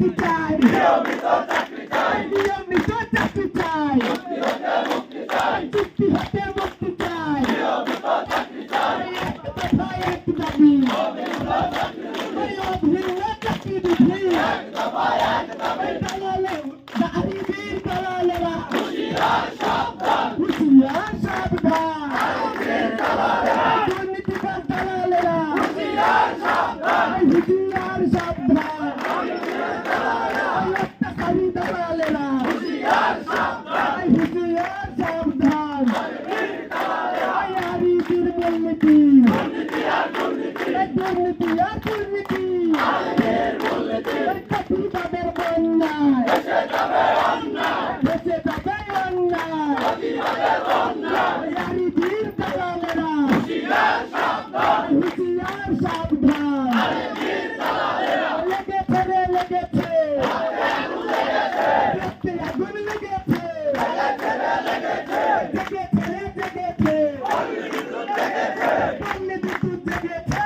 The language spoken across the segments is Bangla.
মুক্তি চাই নিয়মিত চাকরি চাই চুক্তি হতে মুক্তি চাই এক দফা এক দাবি অভিন্ন চাকরি বিধি দারিদ্র দালালেরা হুঁশিয়ার সাবধান দুর্নীতিবাজ দালালেরা দুর্নীতি দুর্নীতি আর দুর্নীতি এই কপিবাদের বন্যায় ভেসে যাবে অন্যায় আরিদির দালালেরা হুঁশিয়ার সাবধান লেগেছে রে লেগেছে রক্তে আগুন লেগেছে Give me a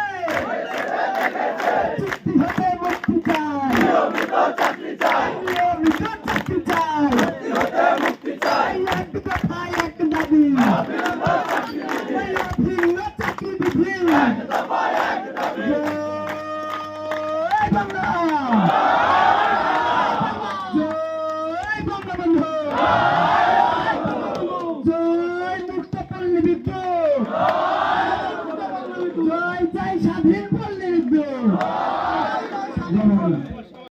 জয় জয় স্বাধীন পল্লীর